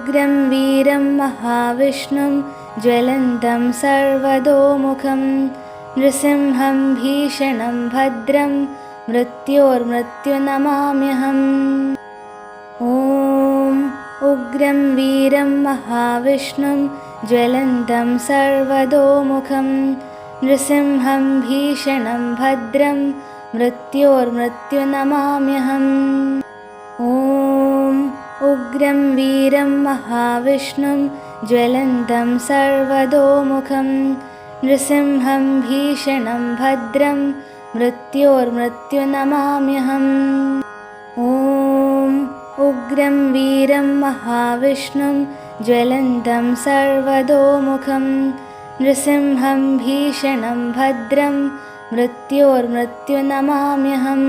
उग्रं वीरं महाविष्णुं ज्वलन्तं सर्वतोमुखं नृसिंहं भीषणं भद्रं मृत्योर्मृत्युनमाम्यहम्। ॐ उग्रं वीरं महाविष्णुं ज्वलन्तं सर्वतोमुखं नृसिंहं भीषणं भद्रं मृत्योर्मृत्युनमाम्यहम्। ॐ उग्रं वीरं महाविष्णुं ज्वलन्तं सर्वतोमुखं नृसिंहं भीषणं भद्रं मृत्योर्मृत्युनमाम्यहम्। ॐ उग्रं वीरं महाविष्णुं ज्वलन्तं सर्वतोमुखं नृसिंहं भीषणं भद्रं मृत्योर्मृत्युनमाम्यहम्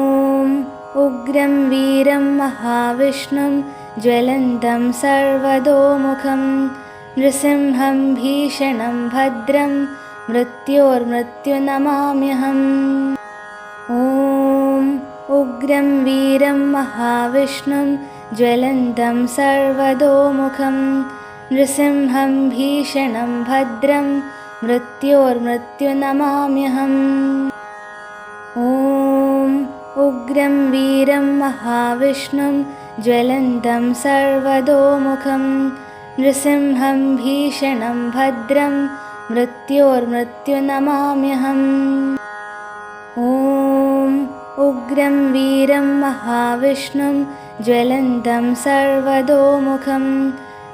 उग्रं वीरं महाविष्णुं ज्वलन्तं सर्वतोमुखं नृसिंहं भीषणं भद्रं मृत्योर्मृत्युनमाम्यहम् ॐ उग्रं वीरं महाविष्णुं ज्वलन्तं सर्वतोमुखं नृसिंहं भीषणं भद्रं मृत्योर्मृत्युनमाम्यहम् ॐ उग्रं वीरं महाविष्णुं ज्वलन्तं सर्वतोमुखं नृसिंहं भीषणं भद्रं मृत्योर्मृत्युनमाम्यहम्। ॐ उग्रं वीरं महाविष्णुं ज्वलन्तं सर्वतोमुखं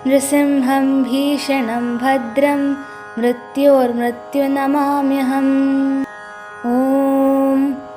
नृसिंहं भीषणं भद्रं मृत्योर्मृत्युनमाम्यहम्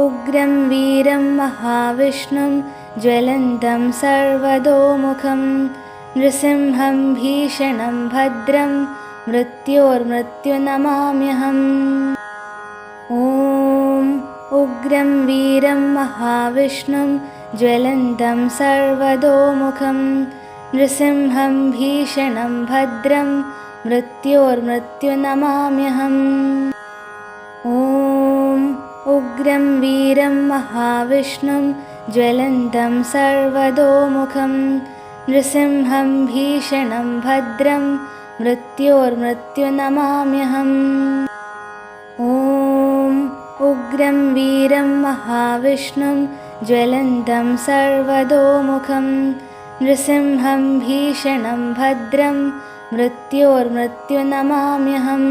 उग्रं वीरं महाविष्णुं ज्वलन्तं सर्वतोमुखं नृसिंहं भीषणं भद्रं मृत्योर्मृत्युनमाम्यहम्। ॐ उग्रं वीरं महाविष्णुं ज्वलन्तं सर्वतोमुखं नृसिंहं भीषणं भद्रं मृत्योर्मृत्युनमाम्यहम् उग्रं वीरं महाविष्णुं ज्वलन्तं सर्वतोमुखं नृसिंहं भीषणं भद्रं मृत्योर्मृत्युनमाम्यहम् ॐ उग्रं वीरं महाविष्णुं ज्वलन्तं सर्वतोमुखं नृसिंहं भीषणं भद्रं मृत्योर्मृत्युनमाम्यहम्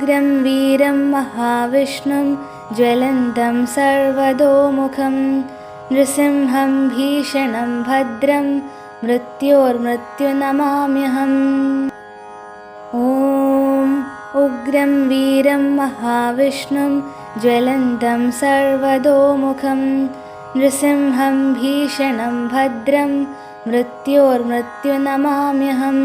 उग्रं वीरं महाविष्णुं ज्वलन्तं सर्वतोमुखं नृसिंहं भीषणं भद्रं मृत्योर्मृत्युनमाम्यहम्। ॐ उग्रं वीरं महाविष्णुं ज्वलन्तं सर्वतोमुखं नृसिंहं भीषणं भद्रं मृत्योर्मृत्युनमाम्यहम्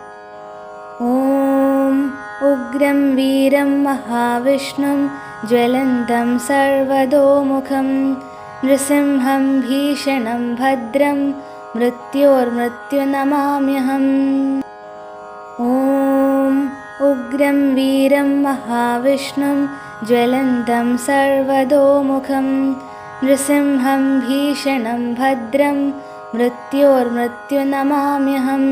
उग्रं वीरं महाविष्णुं ज्वलन्तं सर्वतोमुखं नृसिंहं भीषणं भद्रं मृत्योर्मृत्युनमाम्यहम्। ॐ उग्रं वीरं महाविष्णुं ज्वलन्तं सर्वतोमुखं नृसिंहं भीषणं भद्रं मृत्योर्मृत्युनमाम्यहम्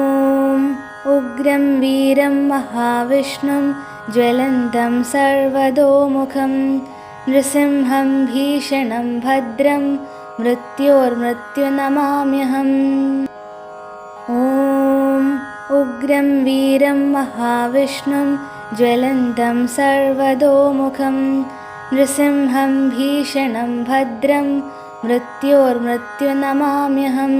उग्रं वीरं महाविष्णुं ज्वलन्तं सर्वतोमुखं नृसिंहं भीषणं भद्रं मृत्योर्मृत्युनमाम्यहम् ॐ उग्रं वीरं महाविष्णुं ज्वलन्तं सर्वतोमुखं नृसिंहं भीषणं भद्रं मृत्योर्मृत्युनमाम्यहम्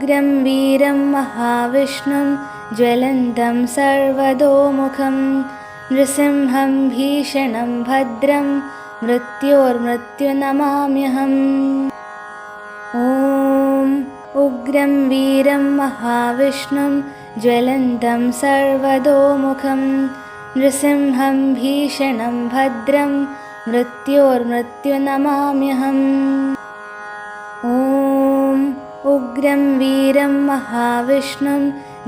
उग्रं वीरं महाविष्णुं ज्वलन्तं सर्वतोमुखं नृसिंहं भीषणं भद्रं मृत्योर्मृत्युनमाम्यहम्। ॐ उग्रं वीरं महाविष्णुं ज्वलन्तं सर्वतोमुखं नृसिंहं भीषणं भद्रं मृत्योर्मृत्युनमाम्यहम् उग्रं वीरं महाविष्णुं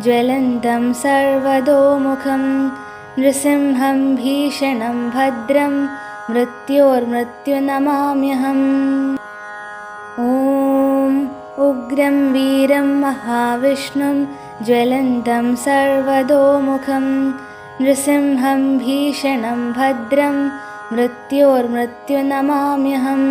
ज्वलन्तं सर्वतोमुखं नृसिंहं भीषणं भद्रं मृत्योर्मृत्युनमाम्यहम् ॐ उग्रं वीरं महाविष्णुं ज्वलन्तं सर्वतोमुखं नृसिंहं भीषणं भद्रं मृत्योर्मृत्युनमाम्यहम्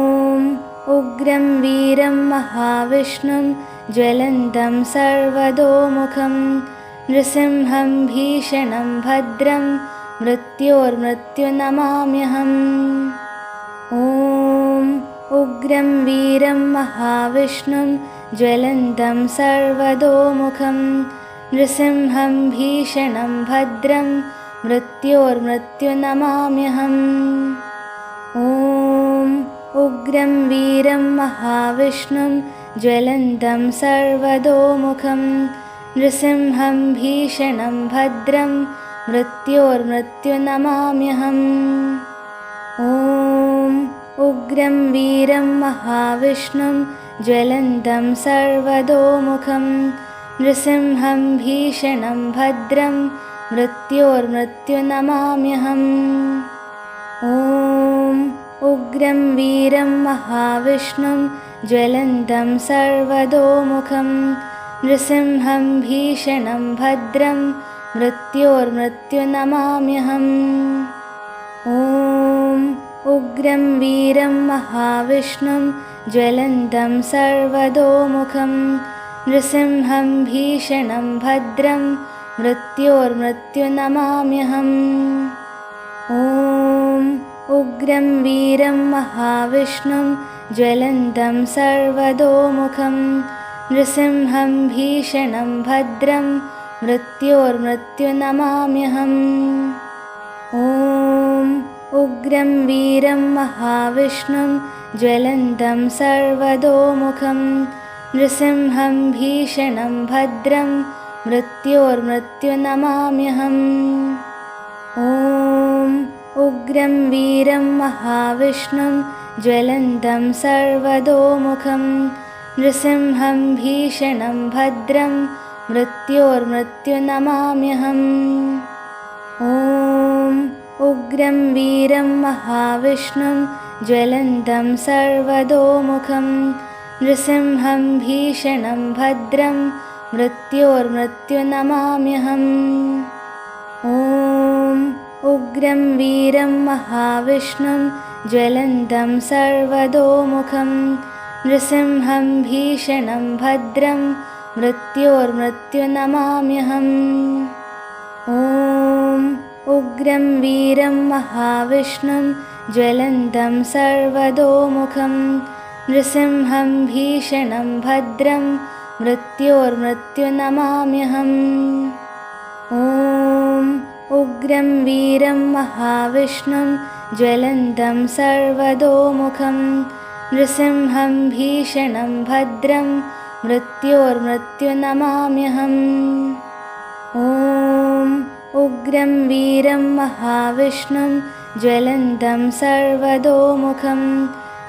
उग्रं वीरं महाविष्णुं ज्वलन्तं सर्वतोमुखं नृसिंहं भीषणं भद्रं मृत्योर्मृत्युनमाम्यहम्। ॐ उग्रं वीरं महाविष्णुं ज्वलन्तं सर्वतोमुखं नृसिंहं भीषणं भद्रं मृत्योर्मृत्युनमाम्यहम् उग्रं वीरं महाविष्णुं ज्वलन्तं सर्वतोमुखं नृसिंहं भीषणं भद्रं मृत्योर्मृत्युनमाम्यहम्। ॐ उग्रं वीरं महाविष्णुं ज्वलन्तं सर्वतोमुखं नृसिंहं भीषणं भद्रं मृत्योर्मृत्युनमाम्यहम् उग्रं वीरं महाविष्णुं ज्वलन्तं सर्वतोमुखं नृसिंहं भीषणं भद्रं मृत्योर्मृत्युनमाम्यहम्। ॐ उग्रं वीरं महाविष्णुं ज्वलन्तं सर्वतोमुखं नृसिंहं भीषणं भद्रं मृत्योर्मृत्युनमाम्यहम् उग्रं वीरं महाविष्णुं ज्वलन्तं सर्वतोमुखं नृसिंहं भीषणं भद्रं मृत्योर्मृत्युनमाम्यहम्। ॐ उग्रं वीरं महाविष्णुं ज्वलन्तं सर्वतोमुखं नृसिंहं भीषणं भद्रं मृत्योर्मृत्युनमाम्यहम् उग्रं वीरं महाविष्णुं ज्वलन्तं सर्वतोमुखं नृसिंहं भीषणं भद्रं मृत्योर्मृत्युनमाम्यहम् ॐ उग्रं वीरं महाविष्णुं ज्वलन्तं सर्वतोमुखं नृसिंहं भीषणं भद्रं मृत्योर्मृत्युनमाम्यहम् उग्रं वीरं महाविष्णुं ज्वलन्तं सर्वतोमुखं नृसिंहं भीषणं भद्रं मृत्योर्मृत्युनमाम्यहम्। ॐ उग्रं वीरं महाविष्णुं ज्वलन्तं सर्वतोमुखं नृसिंहं भीषणं भद्रं मृत्योर्मृत्युनमाम्यहम् उग्रं वीरं महाविष्णुं ज्वलन्तं सर्वतोमुखं नृसिंहं भीषणं भद्रं मृत्योर्मृत्युनमाम्यहम्। ॐ उग्रं वीरं महाविष्णुं ज्वलन्तं सर्वतोमुखं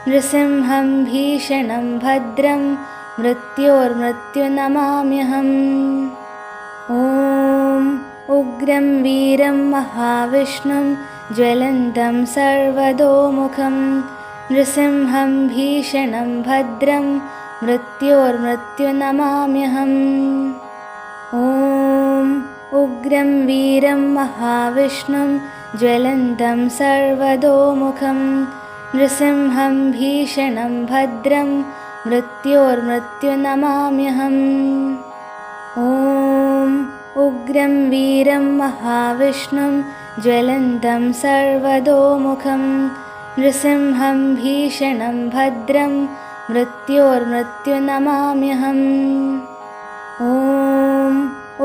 नृसिंहं भीषणं भद्रं मृत्योर्मृत्युनमाम्यहम् उग्रं वीरं महाविष्णुं ज्वलन्तं सर्वतोमुखं नृसिंहं भीषणं भद्रं मृत्योर्मृत्युनमाम्यहम्। ॐ उग्रं वीरं महाविष्णुं ज्वलन्तं सर्वतोमुखं नृसिंहं भीषणं भद्रं मृत्योर्मृत्युनमाम्यहम्। ॐ उग्रं वीरं महाविष्णुं ज्वलन्तं सर्वतोमुखं नृसिंहं भीषणं भद्रं मृत्योर्मृत्युनमाम्यहम् ॐ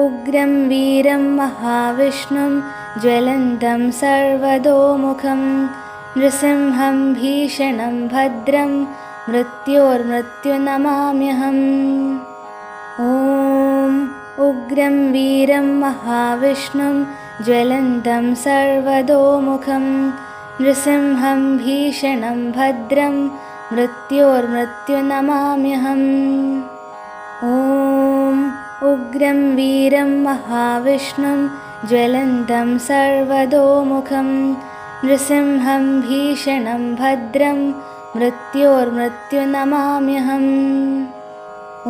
उग्रं वीरं महाविष्णुं ज्वलन्तं सर्वतोमुखं नृसिंहं भीषणं भद्रं मृत्योर्मृत्युनमाम्यहम् उग्रं वीरं महाविष्णुं ज्वलन्तं सर्वतोमुखं नृसिंहं भीषणं भद्रं मृत्योर्मृत्युनमाम्यहम्। ॐ उग्रं वीरं महाविष्णुं ज्वलन्तं सर्वतोमुखं नृसिंहं भीषणं भद्रं मृत्योर्मृत्युनमाम्यहम्। ॐ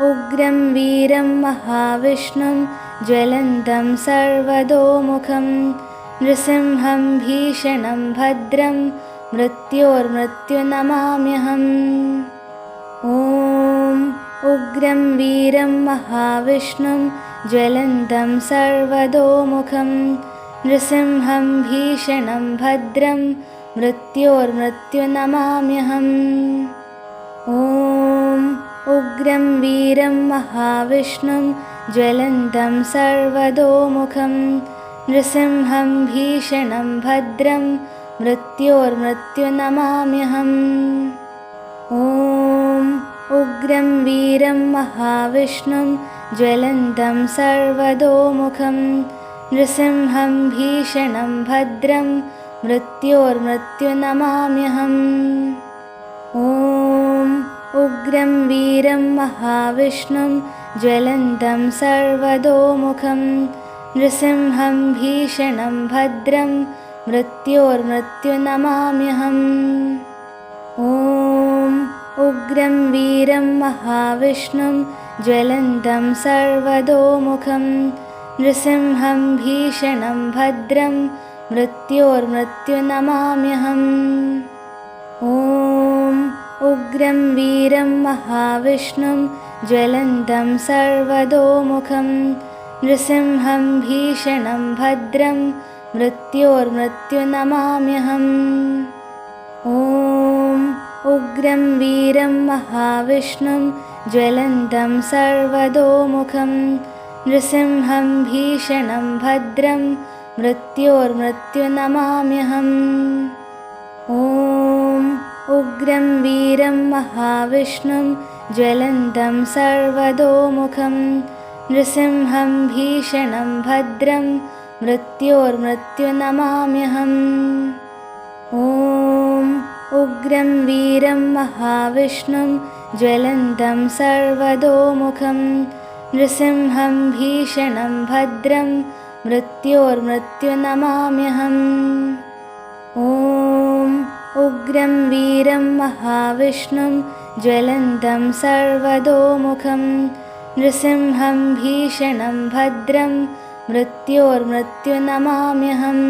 उग्रं वीरं महाविष्णुं ज्वलन्तं सर्वतोमुखं नृसिंहं भीषणं भद्रं मृत्योर्मृत्युनमाम्यहम्। ॐ उग्रं वीरं महाविष्णुं ज्वलन्तं सर्वतोमुखं नृसिंहं भीषणं भद्रं मृत्योर्मृत्युनमाम्यहम्। ॐ उग्रं वीरं महाविष्णुं ज्वलन्तं सर्वतोमुखं नृसिंहं भीषणं भद्रं मृत्योर्मृत्युनमाम्यहम्। ॐ उग्रं वीरं महाविष्णुं ज्वलन्तं सर्वतोमुखं नृसिंहं भीषणं भद्रं मृत्योर्मृत्युनमाम्यहम् उग्रं वीरं महाविष्णुं ज्वलन्तं सर्वतोमुखं नृसिंहं भीषणं भद्रं मृत्योर्मृत्युनमाम्यहम्। ॐ उग्रं वीरं महाविष्णुं ज्वलन्तं सर्वतोमुखं नृसिंहं भीषणं भद्रं मृत्योर्मृत्युनमाम्यहम्। ॐ उग्रं वीरं महाविष्णुं ज्वलन्तं सर्वतोमुखं नृसिंहं भीषणं भद्रं मृत्योर्मृत्युनमाम्यहम्। ॐ उग्रं वीरं महाविष्णुं ज्वलन्तं सर्वतोमुखं नृसिंहं भीषणं भद्रं मृत्योर्मृत्युनमाम्यहम्। ॐ उग्रं वीरं महाविष्णुं ज्वलन्तं सर्वतोमुखं नृसिंहं भीषणं भद्रं मृत्योर्मृत्युनमाम्यहम् ॐ उग्रं वीरं महाविष्णुं ज्वलन्तं सर्वतोमुखं नृसिंहं भीषणं भद्रं मृत्योर्मृत्युनमाम्यहम्। ॐ उग्रं वीरं महाविष्णुं ज्वलन्तं सर्वतोमुखं नृसिंहं भीषणं भद्रं मृत्योर्मृत्युनमाम्यहम्।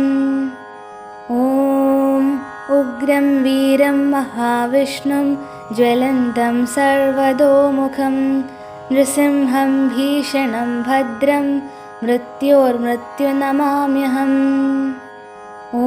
ॐ उग्रं वीरं महाविष्णुं ज्वलन्तं सर्वतोमुखं नृसिंहं भीषणं भद्रं मृत्योर्मृत्युनमाम्यहम्। ॐ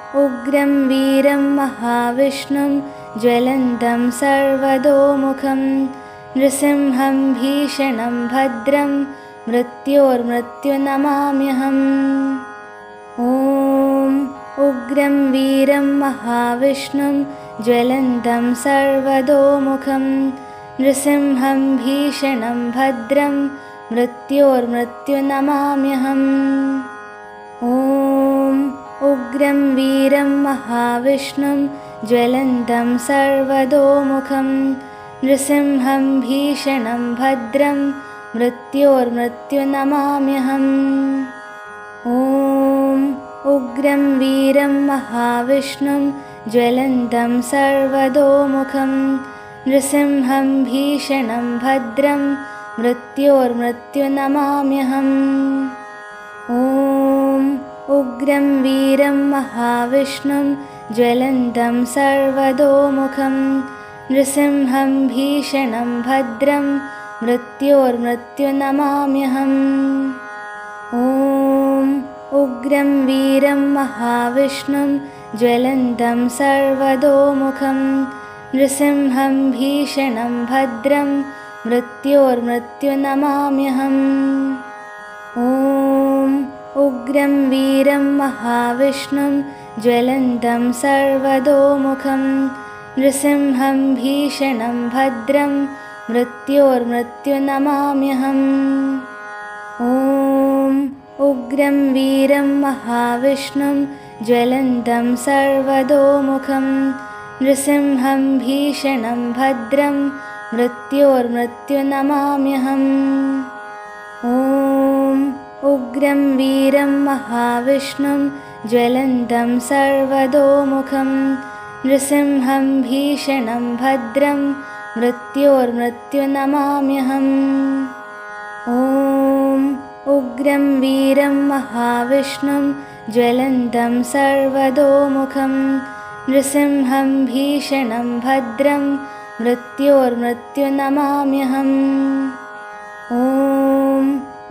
उग्रं वीरं महाविष्णुं ज्वलन्तं सर्वतोमुखं नृसिंहं भीषणं भद्रं मृत्योर्मृत्युनमाम्यहम्। ॐ उग्रं वीरं महाविष्णुं ज्वलन्तं सर्वतोमुखं नृसिंहं भीषणं भद्रं मृत्योर्मृत्युनमाम्यहम् उग्रं वीरं महाविष्णुं ज्वलन्तं सर्वतोमुखं नृसिंहं भीषणं भद्रं मृत्योर्मृत्युनमाम्यहम्। ॐ उग्रं वीरं महाविष्णुं ज्वलन्तं सर्वतोमुखं नृसिंहं भीषणं भद्रं मृत्योर्मृत्युनमाम्यहम्। ॐ उग्रं वीरं महाविष्णुं ज्वलन्तं सर्वतोमुखं नृसिंहं भीषणं भद्रं मृत्योर्मृत्युनमाम्यहम्। ॐ उग्रं वीरं महाविष्णुं ज्वलन्तं सर्वतोमुखं नृसिंहं भीषणं भद्रं मृत्योर्मृत्युनमाम्यहम्। ॐ उग्रं वीरं महाविष्णुं ज्वलन्तं सर्वतोमुखं नृसिंहं भीषणं भद्रं मृत्योर्मृत्युनमाम्यहम् ॐ उग्रं वीरं महाविष्णुं ज्वलन्तं सर्वतोमुखं नृसिंहं भीषणं भद्रं मृत्योर्मृत्युनमाम्यहम् उग्रं वीरं महाविष्णुं ज्वलन्तं सर्वतोमुखं नृसिंहं भीषणं भद्रं मृत्योर्मृत्युनमाम्यहम्। ॐ उग्रं वीरं महाविष्णुं ज्वलन्तं सर्वतोमुखं नृसिंहं भीषणं भद्रं मृत्योर्मृत्युनमाम्यहम्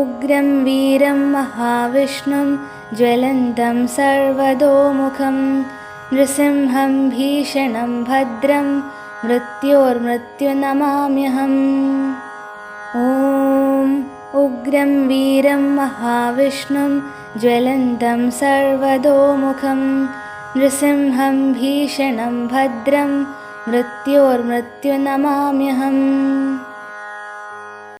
उग्रं वीरं महाविष्णुं ज्वलन्तं सर्वतोमुखं नृसिंहं भीषणं भद्रं मृत्योर्मृत्युनमाम्यहम्। ॐ उग्रं वीरं महाविष्णुं ज्वलन्तं सर्वतोमुखं नृसिंहं भीषणं भद्रं मृत्योर्मृत्युनमाम्यहम्